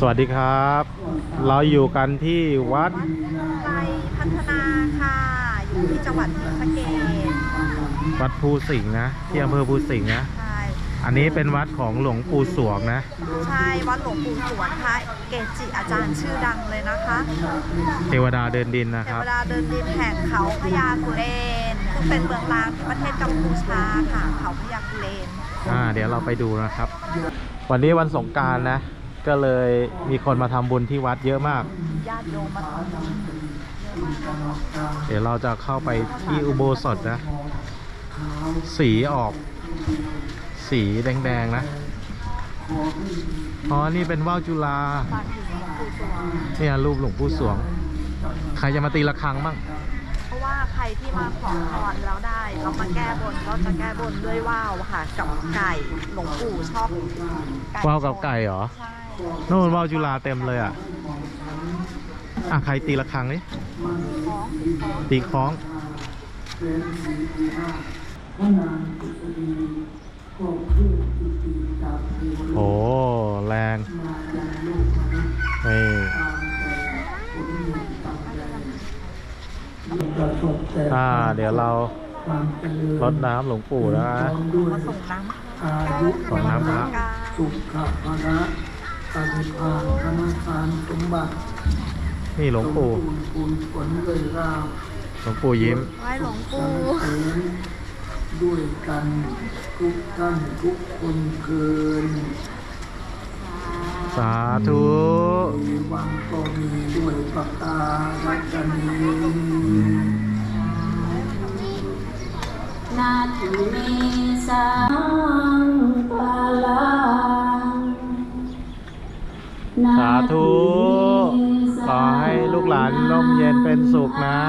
สวัสดีครับ เราอยู่กันที่วัดไปพัฒนาค่ะ อยู่ที่จังหวัดศรีสะเกษวัดภูสิงห์นะที่อำเภอภูสิงห์นะ ใช่อันนี้เป็นวัดของหลวงปู่สวงนะใช่วัดหลวงปู่สวนค่ะเกจิอาจารย์ชื่อดังเลยนะคะเทวดาเดินดินนะเทครับ วดาเดินดินแห่งเขาพญากุเรนซึ่งเป็นเมืองร้างที่ประเทศกัมพูชาค่ะ เขาพญากุเรน อ่า เดี๋ยวเราไปดูนะครับ วันนี้วันสงกรารนะ ก็เลยมีคนมาทำบุญที่วัดเยอะมาก ญาติโยมมาทำบุญเดี๋ยวเราจะเข้าไปที่อุโบสถนะ สีออก สีแดงๆนะ อ๋อ นี่เป็นว่าวจุฬาบานถึงหลวงปู่สวงเนี่ยรูปหลวงปู่สวง ใครจะมาตีระฆังบ้าง เพราะว่าใครที่มาขอพรแล้วได้เรามาแก้บนก็จะแก้บนด้วยว่าวค่ะกับไก่หลวงปู่ชอบไก่ว่าวกับไก่เหรอ ใช่ โน่นว่าวจุฬาเต็มเลยอะ อะ ใครตีระฆังนี่ของตีคล้องโอ้แรงนี่อ่า เดี๋ยวเรารดน้ำหลวงปู่นะมาส่งน้ำอายุส่งน้ำพระกาสุขภาระ ปฏิภาณธนาคารสมบัตินี่หลวงปู่สมบูรณ์ผลผลเลยราบหลวงปู่ยิ้มไหว้หลวงปู่เสริญด้วยกันทุกท่านทุกคนเกินสาธุมีวังก็มีด้วยปากตารัตนี ย็นเป็นสุขนะ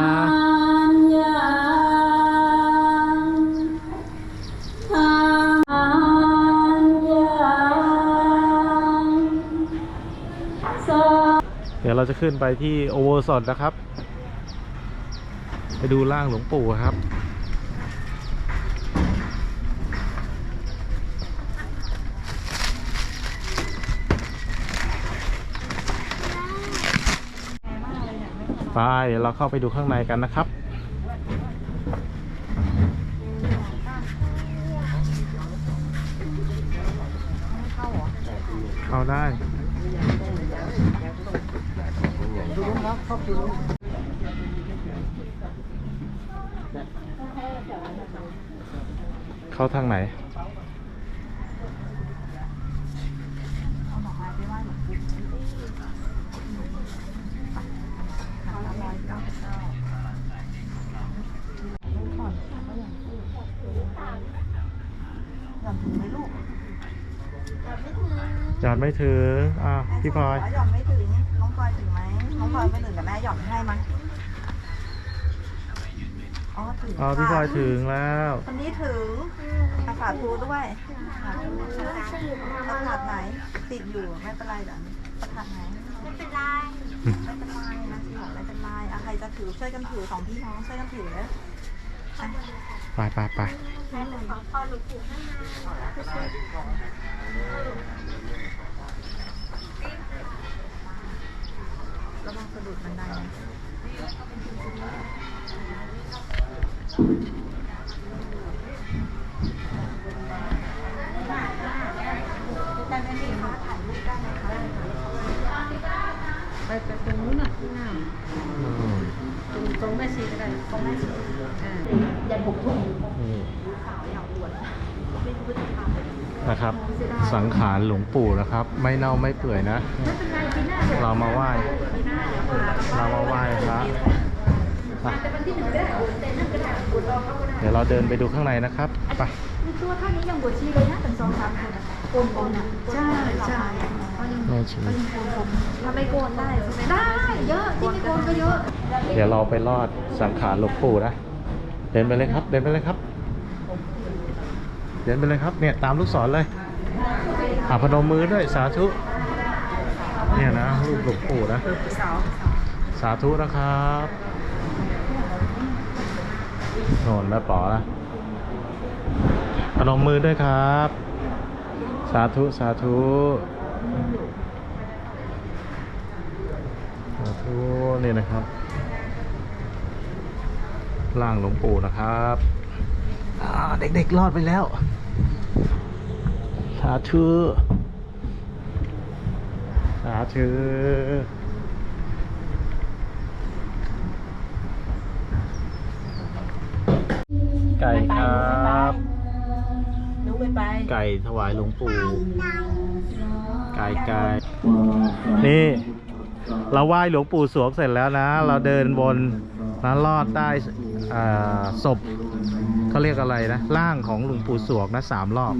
เดี๋ยวเราจะขึ้นไปที่โอเวอร์สดนะครับ ไปดูร่างหลวงปู่ครับ ไปเดี๋ยวเราเข้าไปดูข้างในกันนะครับ เข้าได้เข้าทางไหน ย่อนถึงไหมลูกจอดไม่ถึงอะพี่พลอยหย่อนไม่ถึงน้องพลอยถึงไหมน้องพลอยไม่ถึงแต่แม่หย่อนให้มั้ยอ๋อถึงอ๋อพี่พลอยค่ะถึงแล้วคนนี้ถึงอาสาทูด้วยประถาดไหนติดอยู่ไม่เป็นไรเดี๋ยวประถาดไหนไม่เป็นไรไม่เป็นไรนะสิบอกไม่เป็นไรอะใครจะถือช่วยกันถือสองพี่น้องช่วยกันถือนะอะ ไปไปไประวังสะดุดบันไดนะไปไปไปตรงนู้นน่ะข้างหน้า ตรงตรงแม่ชีก็ได้ตรงแม่ชีอ่านี่นะครับ สังขารหลวงปู่นะครับ ไม่เน่าไม่เปื่อยนะ เรามาไหว้ เรามาไหว้พระอะเดี๋ยวเราเดินไปดูข้างในนะครับไปตัวเท่านี้ยังบวชชีเลยนะถึงสองสามคนอะโกนผมอะใช่ใช่ เขายังแม่ชีเขายังโกนผมถ้าไมโกนได้ใช่ไหมได้เยอะที่ไม่โกนก็เยอะ เดี๋ยวเราไปลอดสังขารหลวงปู่นะ เดินไปเลยครับ เดินไปเลยครับ เดินไปเลยครับ เนี่ยตามลูกศรเลยอาพนมมือด้วยสาธุ เนี่ยนะรูปหลวงปู่นะ สาธุนะครับโนนแม่ป๋อนะพนมมือด้วยครับ สาธุ สาธุาธุนี่นะครับร่างหลวงปู่นะครับอ่าเด็กๆรอดไปแล้วสาธุสาธุไก่ครับรู้ไปไป ไก่ถวายหลวงปู่ ไก่ไก่นี่ เราไหว้หลวงปู่สวงเสร็จแล้วนะ เราเดินบนนะลอดใต้อ่าศพเขาเรียกอะไรนะร่างของหลวงปู่สวงนะสามรอบ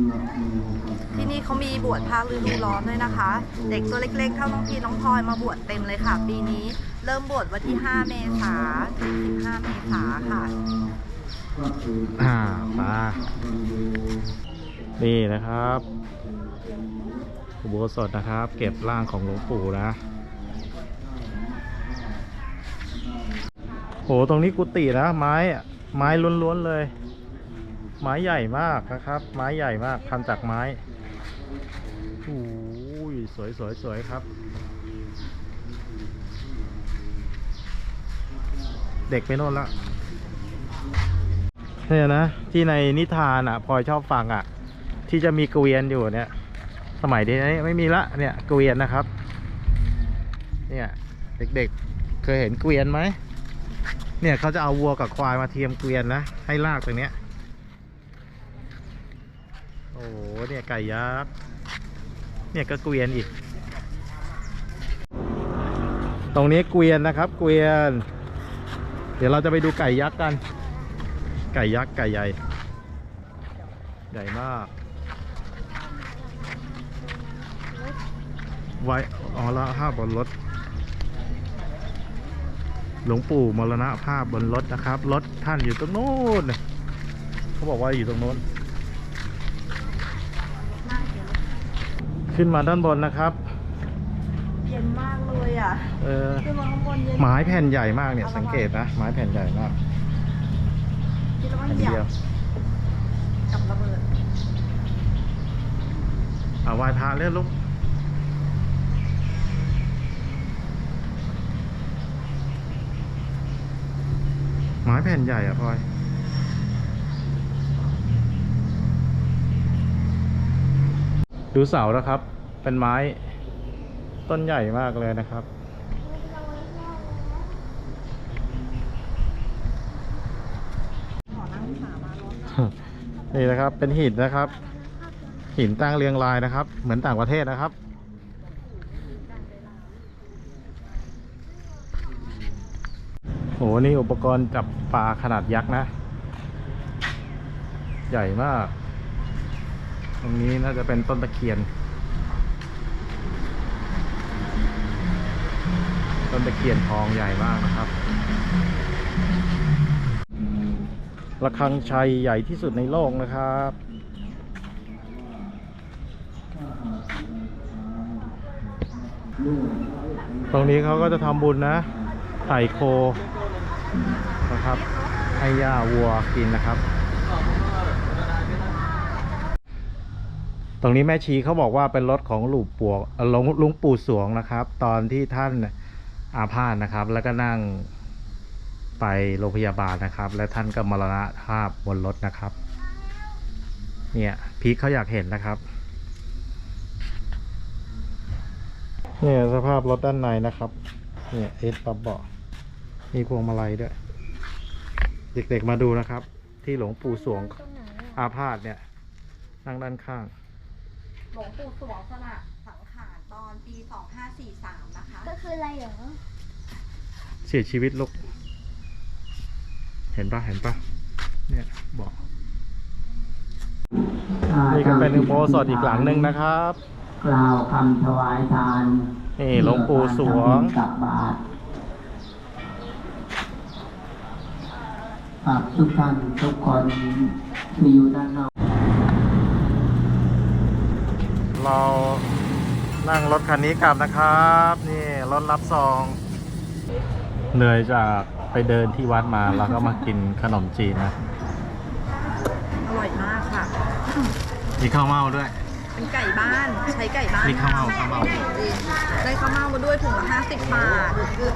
ที่นี่เขามีบวชภาคฤดูร้อนด้วยนะคะ เด็กตัวเล็กๆเท่าน้องพีน้องพลอยมาบวชเต็มเลยค่ะ ปีนี้เริ่มบวชวันที่ 5 เมษาถึง15 เมษาค่ะอ่ามานี่นะครับอุโบสถนะครับ เก็บร่างของหลวงปู่นะ โหตรงนี้กุฏินะไม้ไม้ล้วนๆเลย ไม้ใหญ่มากนะครับ ไม้ใหญ่มากทำจากไม้โอ้ยสวยสวยสวยครับ เด็กไปโน่นละเนี่ยนะ ที่ในนิทานอะพลอยชอบฟังอะ ที่จะมีเกวียนอยู่เนี่ย สมัยนี้ไม่มีละเนี่ยเกวียนนะครับ เนี่ยเด็กๆเคยเห็นเกวียนไหม เนี่ยเขาจะเอาวัวกับควายมาเทียมเกวียนนะ ให้ลากตรงเนี้ย โอ้โห เนี่ยไก่ยักษ์ เนี่ยก็เกวียนอีก ตรงนี้เกวียนนะครับ เกวียน เดี๋ยวเราจะไปดูไก่ยักษ์กัน ไก่ยักษ์ไก่ใหญ่ ใหญ่มากไว้อ๋อละภาบนรถ หลวงปู่มรณภาพบนรถนะครับ รถท่านอยู่ตรงโน้นน่ะเขาบอกว่าอยู่ตรงโน้น ขึ้นมาด้านบนนะครับ เย็นมากเลยอะเออขึ้นมาข้างบนเย็นไม้แผ่นใหญ่มากเนี่ยสังเกตนะไม้แผ่นใหญ่มากคิดว่าแผ่นเหยียเดียวบกับระเบิดเอาไหว้พระเรื่อยลูก ไม้แผ่นใหญ่อะพลอยดูเสานะครับ เป็นไม้ต้นใหญ่มากเลยนะครับ นี่นะครับ เป็นหินนะครับ หินตั้งเรียงรายนะครับ เหมือนต่างประเทศนะครับ โหนี่อุปกรณ์จับปลาขนาดยักษ์นะ ใหญ่มาก ตรงนี้น่าจะเป็นต้นตะเคียน ต้นตะเคียนทองใหญ่มากนะครับระฆังชัยใหญ่ที่สุดในโลกนะครับ ตรงนี้เขาก็จะทำบุญนะไถ่โค นะครับให้ย่าวัวกินนะครับ ตรงนี้แม่ชีเขาบอกว่าเป็นรถของหลวงปู่หลวงลวงปู่สวงนะครับ ตอนที่ท่านอาพาธนะครับ แล้วก็นั่งไปโรงพยาบาลนะครับ และท่านก็มรณภาพบนรถนะครับ เนี่ยพีคเขาอยากเห็นนะครับเนี่ยสภาพรถด้านในนะครับ เนี่ยเอสปับเบาะ มีพวงมาลัยด้วย เด็กๆมาดูนะครับ ที่หลวงปู่สวงอาพาธเนี่ยนั่งด้านข้าง หลวงปู่สวงสละสังขารตอนปี 2543 นะคะ ก็คืออะไรเหรอ เสียชีวิตลูก เห็นปะเห็นปะเนี่ยบอกนี่ก็เป็นอุโบสถอีกหลังหนึ่งนะครับ กล่าวคำถวายทาน นี่หลวงปู่สวงตักบาต รฝากทุกท่านทุกคนที่อยู่ด้านนอกเรานั่งรถคันนี้กลับนะครับ นี่รถรับซองเหนื่อยจากไปเดินที่วัดมาแล้วก็มากินขนมจีนนะ อร่อยมากค่ะ มีข้าวเม่าด้วย เป็นไก่บ้านใช้ไก่บ้านมีข้าวเม่าข้าวเม่าจริงได้ข้าวเม่ามาด้วยถุงละห้าสิบบาท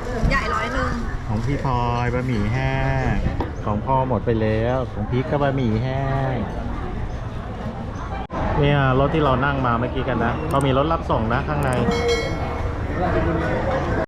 ถุงใหญ่ร้อยหนึ่งของพี่พลอยบะหมี่แห้ง ของพ่อหมดไปแล้วของพีกก็บะหมี่แห้งเนี่ยรถที่เรานั่งมาเมื่อกี้กันนะเขามีรถรับส่งนะข้างใน